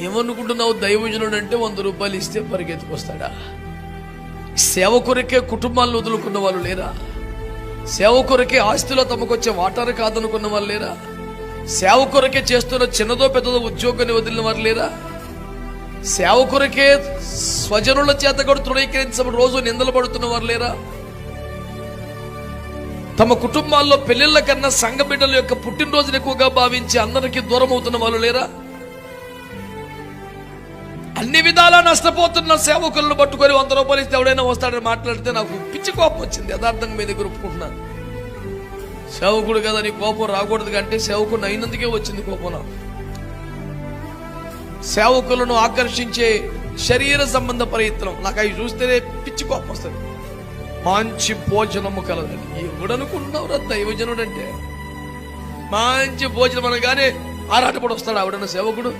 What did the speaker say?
ఏమనుకుంటున్నావు దైవజనుడు అంటే వంద రూపాయలు ఇస్తే పరిగెత్తుకొస్తాడా? సేవ కొరకే కుటుంబాలను వదులుకున్న వాళ్ళు లేరా? సేవ కొరకే ఆస్తిలో తమకొచ్చే వాటారు కాదనుకున్న వాళ్ళు లేరా? సేవ కొరకే చేస్తున్న చిన్నదో పెద్దదో ఉద్యోగాన్ని వదిలిన వారు లేరా? సేవ కొరకే స్వజనుల చేత కూడా తృణీకరించబడి రోజు నిందలు పడుతున్న వారు లేరా? తమ కుటుంబాల్లో పెళ్ళిళ్ళ కన్నా సంఘ బిడ్డల యొక్క పుట్టినరోజును ఎక్కువగా భావించి అందరికీ దూరం అవుతున్న వాళ్ళు లేరా? అన్ని విధాలా నష్టపోతున్న సేవకులను పట్టుకొని వంద రూపాయలు ఇస్తే ఎవడైనా వస్తాడని మాట్లాడితే నాకు పిచ్చి కోపం వచ్చింది. యథార్థంగా మీ దగ్గర ఒప్పుకుంటున్నాను సేవకుడు కదా నీ కోపం రాకూడదు కంటే సేవకుడు అయినందుకే వచ్చింది కోపం నాకు. సేవకులను ఆకర్షించే శరీర సంబంధ ప్రయత్నం. నాకు అవి చూస్తేనే పిచ్చి కోపం వస్తుంది. మంచి భోజనము కలదని ఎవడనుకుంటున్నావు దైవజనుడు అంటే మంచి భోజనం అనగానే ఆరాటపడి వస్తాడు ఆవిడన్న సేవకుడు.